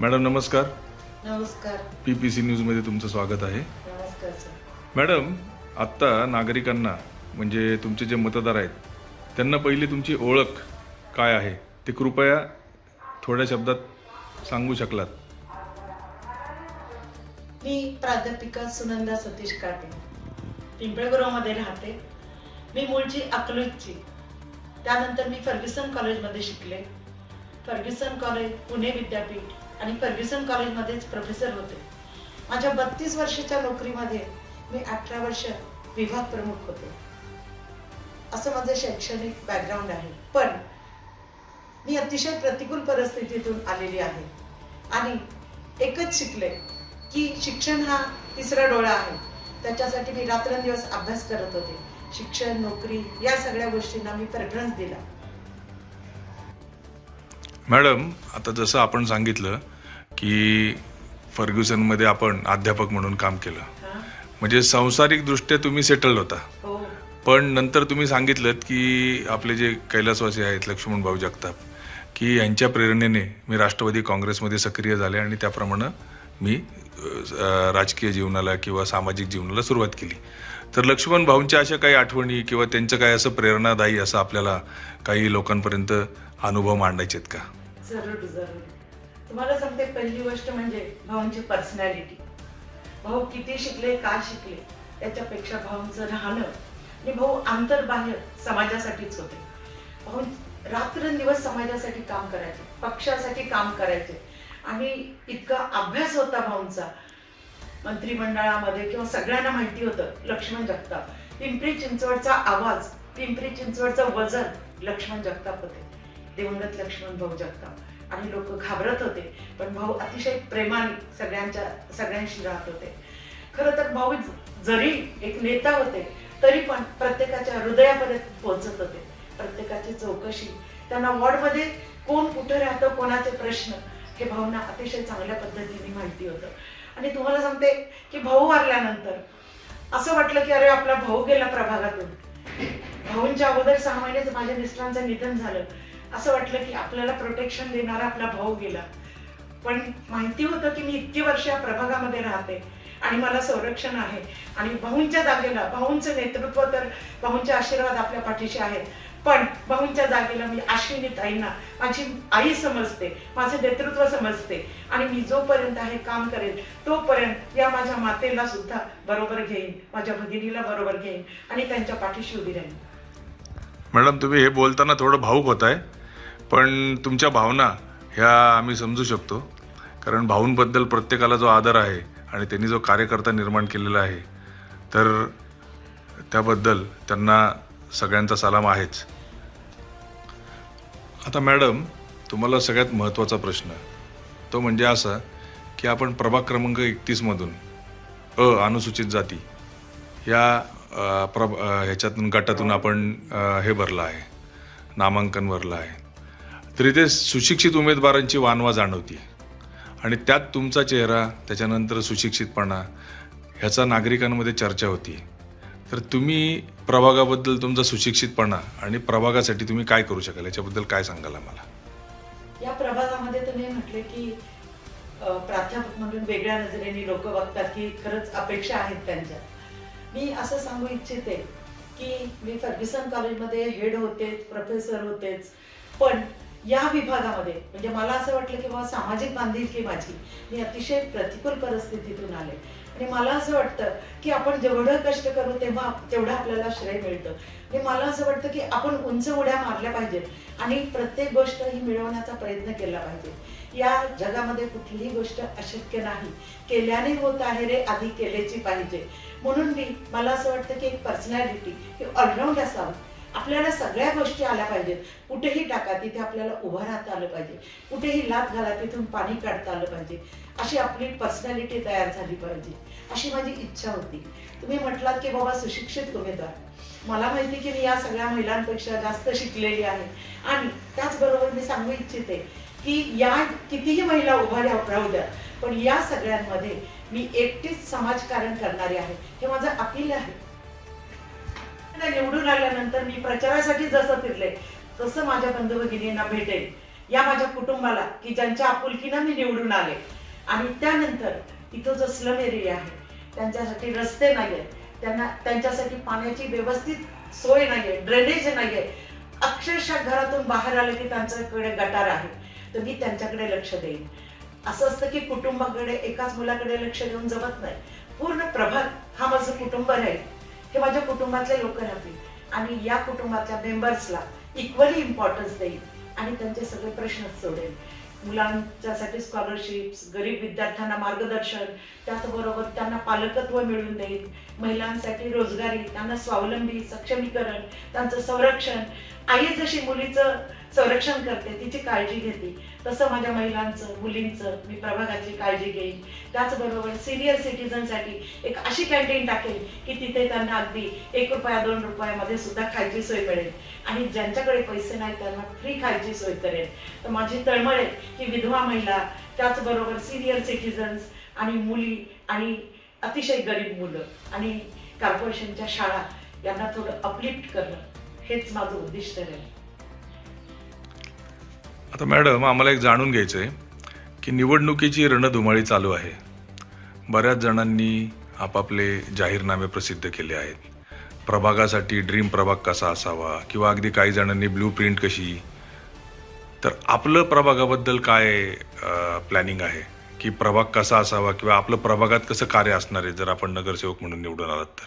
Madam नमस्कार. नमस्कार. P P C न्यूजमध्ये तुमचं स्वागत आहे. नमस्कार सर मॅडम आत्ता नागरिकांना म्हणजे तुमचे जे मतदार आहेत त्यांना पहिली तुमची ओळख काय आहे? ते कृपया थोड्या शब्दात सांगू शकलात. मी प्राध्यापिका सुनंदा सतीश काटे. पिंपळगावमध्ये राहते. मी मूळची अकलूजची. त्यानंतर मी फर्ग्युसन कॉलेजमध्ये शिकले. फर्ग्युसन कॉलेज पुणे विद्यापीठ. आणि फर्ग्युसन कॉलेजमध्येच प्रोफेसर होते. माझ्या बत्तीस वर्षाच्या नोकरीमध्ये मी अठरा वर्ष विभाग प्रमुख होते. असं माझं शैक्षणिक बॅकग्राऊंड आहे. पण मी अतिशय प्रतिकूल परिस्थितीतून आलेली आहे. आणि एकच शिकले की शिक्षण हा तिसरा डोळा आहे. त्याच्यासाठी मी रात्रंदिवस अभ्यास करत होते. शिक्षण नोकरी या सगळ्या गोष्टींना मी प्रेफरन्स दिला. मॅडम आता जसं आपण सांगितलं की फर्ग्युसनमध्ये आपण अध्यापक म्हणून काम केलं? म्हणजे सांसारिकदृष्ट्या तुम्ही सेटल होता. हो. पण नंतर तुम्ही सांगितलं की आपले जे कैलासवासी आहेत लक्ष्मण भाऊ जगताप की यांच्या प्रेरणेने मी राष्ट्रवादी काँग्रेसमध्ये सक्रिय झाले आणि त्याप्रमाणे मी राजकीय जीवनाला किंवा सामाजिक जीवनाला सुरुवात केली. तर लक्ष्मण भाऊंच्या अशा काही आठवणी किंवा त्यांचं काय असं प्रेरणादायी असं आपल्याला काही लोकांपर्यंत अनुभव मांडायचे आहेत का? जरूर जरूर. तुम्हाला सांगते पहिली गोष्ट म्हणजे भाऊंची पर्सनॅलिटी भाऊ किती शिकले का शिकले त्याच्यापेक्षा भाऊंचं राहणं आणि भाऊ आंतरबाह्य समाजासाठीच होते. भाऊ रात्रंदिवस समाजासाठी काम करायचे पक्षासाठी काम करायचे आणि इतका अभ्यास होता भाऊंचा. मंत्रिमंडळामध्ये किंवा सगळ्यांना माहिती होतं लक्ष्मण जगताप. पिंपरी चिंचवडचा आवाज पिंपरी चिंचवडचं वजन लक्ष्मण जगताप होते. दिवंगत लक्ष्मण भाऊ जगताप. आणि लोक घाबरत होते पण भाऊ अतिशय प्रेमाने सगळ्यांच्या सगळ्यांशी राहत होते. खरं तर भाऊ जरी एक नेता होते तरी पण प्रत्येकाच्या हृदयापर्यंत पोहोचत होते. प्रत्येकाची चौकशी. त्यांना वॉर्डमध्ये कोण कुठं राहतं कोणाचे प्रश्न हे भाऊंना अतिशय चांगल्या पद्धतीने माहिती होतं. आणि तुम्हाला सांगते की भाऊ वारल्यानंतर असं वाटलं की अरे आपला भाऊ गेला प्रभागातून. भाऊंच्या अगोदर सहा महिनेच माझ्या मिस्टरांचं निधन झालं. असं वाटलं की आपल्याला प्रोटेक्शन देणारा आपला भाऊ गेला. पण माहिती होतं की मी इतकी वर्ष या प्रभागामध्ये राहते आणि मला संरक्षण आहे. आणि भाऊंच्या जागेला भाऊंचं नेतृत्व तर भाऊंचे आशीर्वाद आपल्या पाठीशी आहेत. पण भाऊंच्या जागेला मी अश्विनी ताईंना माझी आई समजते माझं नेतृत्व समजते आणि मी जोपर्यंत आहे काम करेन तोपर्यंत या माझ्या मातेला सुद्धा बरोबर घेईन माझ्या भगिनीला बरोबर घेईन आणि त्यांच्या पाठीशी उभी राहीन. मॅडम तुम्ही हे बोलताना थोडं भाऊक होत आहे पण तुमच्या भावना ह्या आम्ही समजू शकतो. कारण भाऊंबद्दल प्रत्येकाला जो आदर आहे आणि त्यांनी जो कार्यकर्ता निर्माण केलेला आहे तर त्याबद्दल त्यांना सगळ्यांचा सलाम आहेच. आता मॅडम तुम्हाला सगळ्यात महत्त्वाचा प्रश्न. तो म्हणजे असा की आपण प्रभाग क्रमांक एकतीसमधून अ अनुसूचित जाती या प्रभ ह्याच्यातून गटातून आपण हे भरलं आहे. नामांकन भरलं आहे. तरी ते सुशिक्षित उमेदवारांची वानवा जाणवती. आणि त्यात तुमचा चेहरा त्याच्यानंतर सुशिक्षितपणा ह्याचा नागरिकांमध्ये चर्चा होती. तर तुम्ही प्रभागाबद्दल तुमचा सुशिक्षितपणा आणि प्रभागासाठी तुम्ही काय करू शकाल? याच्याबद्दल काय सांगाल आम्हाला? या प्रभागामध्ये तुम्ही म्हटले की प्राध्यापक म्हणून वेगळ्या नजरेने लोक बघतात की खरंच अपेक्षा आहेत त्यांच्या. मी असं सांगू इच्छिते की मी फर्ग्युसन कॉलेजमध्ये हेड होते प्रोफेसर होतेच पण या विभागामध्ये म्हणजे मला असं वाटलं की बाबा सामाजिक बांधिलकी माझी. मी अतिशय प्रतिकूल परिस्थितीतून आले. आणि मला असं वाटतं की आपण जेवढं कष्ट करू तेव्हा तेवढं आपल्याला श्रेय मिळतं. आणि मला असं वाटतं की आपण उंच उड्या मारल्या पाहिजेत आणि प्रत्येक गोष्ट ही मिळवण्याचा प्रयत्न केला पाहिजे. या जगामध्ये कुठलीही गोष्ट अशक्य नाही. केल्याने होत आहे रे आधी केल्याची पाहिजे. म्हणून मी मला असं वाटतं की एक पर्सनॅलिटी ही ऑलराऊंड असावं. आपल्याला सगळ्या गोष्टी आल्या पाहिजेत. कुठेही टाका तिथे आपल्याला उभं राहता आलं पाहिजे. कुठेही लात घाला तिथून पाणी काढता आलं पाहिजे. अशी आपली पर्सनॅलिटी तयार झाली पाहिजे. अशी माझी इच्छा होती. तुम्ही म्हटलात की बाबा सुशिक्षित उमेदवार मला माहिती की मी या सगळ्या महिलांपेक्षा जास्त शिकलेली आहे. आणि त्याचबरोबर मी सांगू इच्छिते की या कितीही महिला उभा राहू द्या पण या सगळ्यांमध्ये मी एकटीच समाजकारण करणारी आहे. हे माझं अपील आहे. निवडून आल्यानंतर मी प्रचारासाठी जसं फिरले तसं माझ्या बंधू भगिनींना भेटेल या माझ्या कुटुंबाला की ज्यांच्या आपुलकीनं मी निवडून आले. आणि त्यानंतर इथं जो स्लम एरिया आहे त्यांच्यासाठी रस्ते नाहीये त्यांना त्यांच्यासाठी पाण्याची व्यवस्थित सोय नाहीये ड्रेनेज नाहीये. अक्षरशः घरातून बाहेर आलं की त्यांच्याकडे गटार आहे. तर मी त्यांच्याकडे लक्ष देईन. असं असतं की कुटुंबाकडे एकाच मुलाकडे लक्ष देऊन जमत नाही. पूर्ण प्रभाग हा माझं कुटुंब राहील. हे माझ्या कुटुंबातले लोक राहतील आणि या कुटुंबातल्या मेंबर्सला इक्वली इम्पॉर्टन्स देईल आणि त्यांचे सगळे प्रश्न सोडेल मुलांच्यासाठी स्कॉलरशिप्स गरीब विद्यार्थ्यांना मार्गदर्शन त्याचबरोबर त्यांना पालकत्व मिळवून देईल महिलांसाठी रोजगारी त्यांना स्वावलंबी सक्षमीकरण त्यांचं संरक्षण. आई जशी मुलीचं संरक्षण करते तिची काळजी घेते. तसं माझ्या महिलांचं मुलींचं मी प्रभागाची काळजी घेईन. त्याचबरोबर सिनियर सिटीजनसाठी एक अशी कॅन्टीन टाकेल की तिथे त्यांना अगदी एक रुपया दोन रुपयामध्ये सुद्धा खायची सोय मिळेल. आणि ज्यांच्याकडे पैसे नाही त्यांना फ्री खायची सोय करेल तर माझी तळमळ आहे की विधवा महिला त्याचबरोबर सिनियर सिटीजन्स आणि मुली आणि अतिशय गरीब मुलं आणि कॉर्पोरेशनच्या शाळा यांना थोडं अपलिफ्ट करणं हेच माझं उद्दिष्ट राहील. आता मॅडम आम्हाला एक जाणून घ्यायचं आहे की निवडणुकीची रणधुमाळी चालू आहे. बऱ्याच जणांनी आपापले जाहीरनामे प्रसिद्ध केले आहेत. प्रभागासाठी ड्रीम प्रभाग कसा असावा किंवा अगदी काही जणांनी ब्लू प्रिंट कशी? तर आपलं प्रभागाबद्दल काय प्लॅनिंग आहे? की प्रभाग कसा असावा किंवा आपलं प्रभागात कसं कार्य असणार आहे? जर आपण नगरसेवक म्हणून निवडून आलात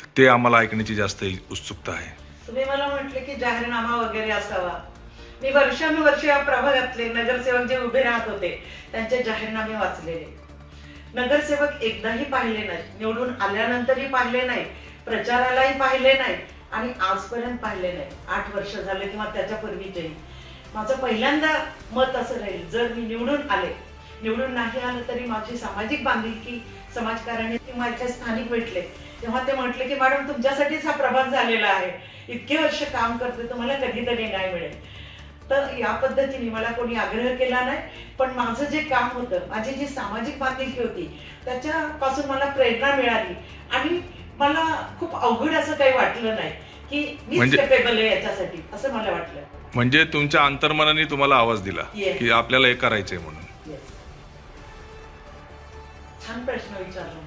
तर ते आम्हाला ऐकण्याची जास्त उत्सुकता आहे. तुम्ही मला म्हटले की जाहीरनामा वगैरे असावा. मी वर्षानुवर्ष या प्रभागातले नगरसेवक जे उभे राहत होते त्यांचे जाहीरनामे वाचलेले. नगरसेवक एकदाही पाहिले नाहीत. निवडून आल्यानंतरही पाहिले नाही प्रचारालाही पाहिले नाही आणि आजपर्यंत पाहिले नाही आठ वर्ष झाले किंवा त्याच्या पूर्वीचेही. माझं पहिल्यांदा मत असं राहील जर मी निवडून आले निवडून नाही आलं तरी माझी सामाजिक बांधिलकी समाजकारणी किंवा इथले स्थानिक भेटले तेव्हा ते म्हटले की मॅडम तुमच्यासाठीच हा प्रभाग झालेला आहे. इतके वर्ष काम करते तुम्हाला कधीतरी नाही मिळेल. तर या पद्धतीने मला कोणी आग्रह केला नाही. पण माझं जे काम होतं माझी जी सामाजिक बांधिलकी होती त्याच्यापासून मला प्रेरणा मिळाली. आणि मला खूप अवघड असं काही वाटलं नाही की मी म्हणजे- केपेबल आहे याच्यासाठी असं मला वाटलं. म्हणजे तुमच्या अंतर्मनाने तुम्हाला आवाज दिला. की आपल्याला हे करायचंय म्हणून. छान प्रश्न विचारला.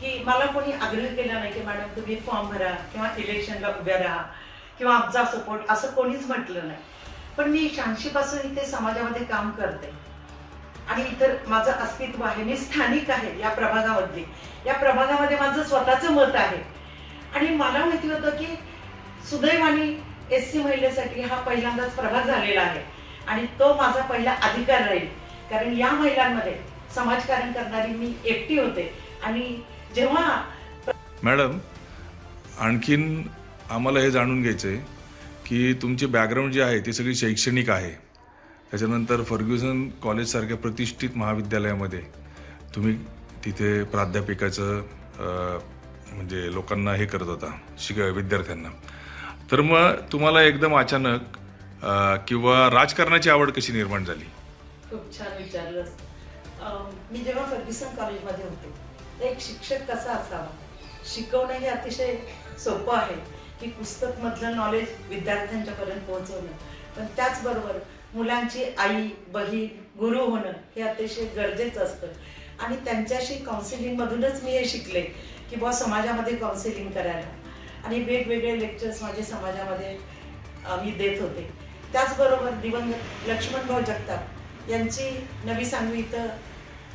की मला कोणी आग्रह केला नाही की मॅडम तुम्ही फॉर्म भरा किंवा इलेक्शनला उभ्या राहा किंवा आमचा सपोर्ट असं कोणीच म्हटलं नाही. पण मी शहाऐंशीपासून इथे समाजामध्ये काम करते. आणि इतर माझं अस्तित्व आहे मी स्थानिक आहे या प्रभागामधली. या प्रभागामध्ये माझं स्वतःचं मत आहे. आणि मला माहिती होतं की सुदैवाने एस सी महिलेसाठी हा पहिल्यांदाच प्रभाग झालेला आहे. आणि तो माझा पहिला अधिकार राहील. कारण या महिलांमध्ये समाजकारण करणारी मी एकटी होते. आणि जेव्हा मॅडम आणखीन आम्हाला हे जाणून घ्यायचं आहे की तुमचे बॅकग्राऊंड जे आहे ते सगळी शैक्षणिक आहे. त्याच्यानंतर फर्ग्युसन कॉलेजसारख्या प्रतिष्ठित महाविद्यालयामध्ये तुम्ही तिथे प्राध्यापिकाचं म्हणजे लोकांना हे करत होता शिक विद्यार्थ्यांना. तर मग तुम्हाला एकदम अचानक किंवा राजकारणाची आवड कशी निर्माण झाली? खूप छान विचारलं. मी जेव्हा फर्ग्युसन कॉलेजमध्ये होते एक शिक्षक कसा असावा? शिकवणं हे अतिशय सोपं आहे. की पुस्तक मधलं नॉलेज विद्यार्थ्यांच्यापर्यंत पोहोचवणं. पण त्याचबरोबर मुलांची आई बहीण गुरु होणं हे अतिशय गरजेचं असतं. आणि त्यांच्याशी काउन्सिलिंग मधूनच मी हे शिकले की बुवा समाजामध्ये काउन्सिलिंग करायला. आणि वेगवेगळे लेक्चर्स माझे समाजामध्ये मी देत होते. त्याचबरोबर दिवंगत लक्ष्मणभाऊ जगताप यांची नवी सांगवी इथं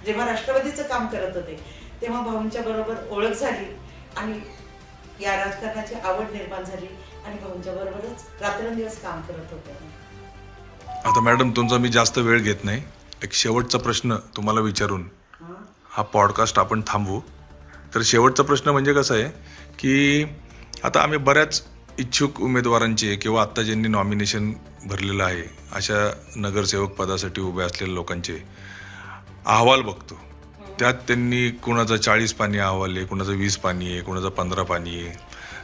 जेव्हा राष्ट्रवादीचं काम करत होते तेव्हा भाऊंच्या बरोबर ओळख झाली आणि या राजकारणाची आवड निर्माण झाली आणि भाऊंच्या बरोबरच रात्रंदिवस काम करत होते. आता मॅडम तुमचा मी जास्त वेळ घेत नाही. एक शेवटचा प्रश्न तुम्हाला विचारून हां. हा पॉडकास्ट आपण थांबवू. तर शेवटचा प्रश्न म्हणजे कसं आहे की आता आम्ही बऱ्याच इच्छुक उमेदवारांचे किंवा आत्ता ज्यांनी नॉमिनेशन भरलेलं आहे अशा नगरसेवक पदासाठी उभे असलेल्या लोकांचे अहवाल बघतो. त्यात त्यांनी कुणाचं चाळीस पाणी अहवाल आहे कुणाचं वीस पाणी आहे कुणाचं पंधरा पाणी आहे.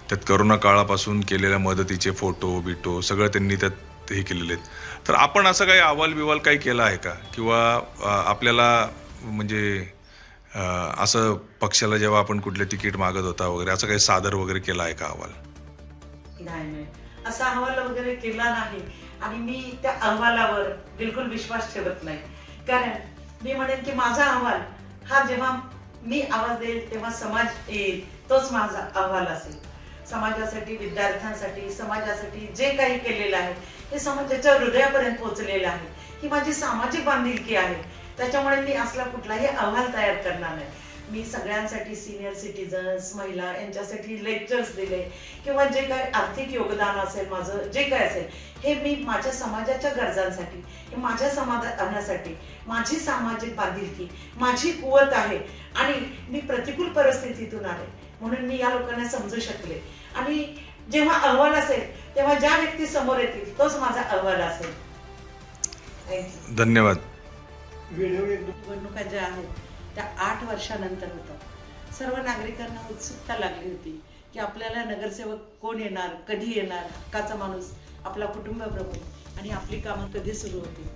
त्यात करोना काळापासून केलेल्या मदतीचे फोटो बिटो सगळं त्यांनी त्यात हे केलेले आहेत. तर आपण असं काही अहवाल बिवाल काही केला आहे का? किंवा आपल्याला म्हणजे असं पक्षाला जेव्हा आपण कुठले तिकीट मागत होता वगैरे असं काही सादर वगैरे केला आहे का अहवाल? नाही. असा अहवाल वगैरे केला नाही. आणि मी त्या अहवालावर बिलकुल विश्वास ठेवत नाही. कारण मी म्हणेन की माझा अहवाल हा जेव्हा मी आवाज देईल तेव्हा समाज येईल. तोच माझा अहवाल असेल. समाजासाठी विद्यार्थ्यांसाठी समाजासाठी जे काही केलेलं आहे हे समाजाच्या हृदयापर्यंत पोहोचलेलं आहे. ही माझी सामाजिक बांधिलकी आहे. त्याच्यामुळे मी असला कुठलाही अहवाल तयार करणार नाही. मी सगळ्यांसाठी सिनियर सिटीजन्स महिला यांच्यासाठी लेक्चर्स दिले. किंवा जे काय आर्थिक योगदान असेल माझं जे काय असेल हे मी माझ्या समाजाच्या गरजांसाठी हे माझ्या समाधानासाठी माझी सामाजिक बांधिलकी माझी कुवत आहे आणि मी प्रतिकूल परिस्थितीतून आले. म्हणून मी या लोकांना समजू शकले. आणि जेव्हा अहवाल असेल तेव्हा ज्या व्यक्ती समोर येतील तोच माझा अहवाल असेल. धन्यवाद. निवडणुका ज्या आहेत त्या आठ वर्षानंतर होतं. सर्व नागरिकांना उत्सुकता लागली होती की आपल्याला नगरसेवक कोण येणार कधी येणार हक्काचा माणूस आपला कुटुंब प्रमुख आणि आपली कामं कधी सुरू होतील?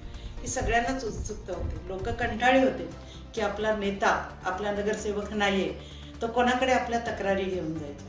ही सगळ्यांनाच उत्सुकता होती. लोक कंटाळी होते की आपला नेता आपला नगरसेवक नाही आहे तो कोणाकडे आपल्या तक्रारी घेऊन जायचा?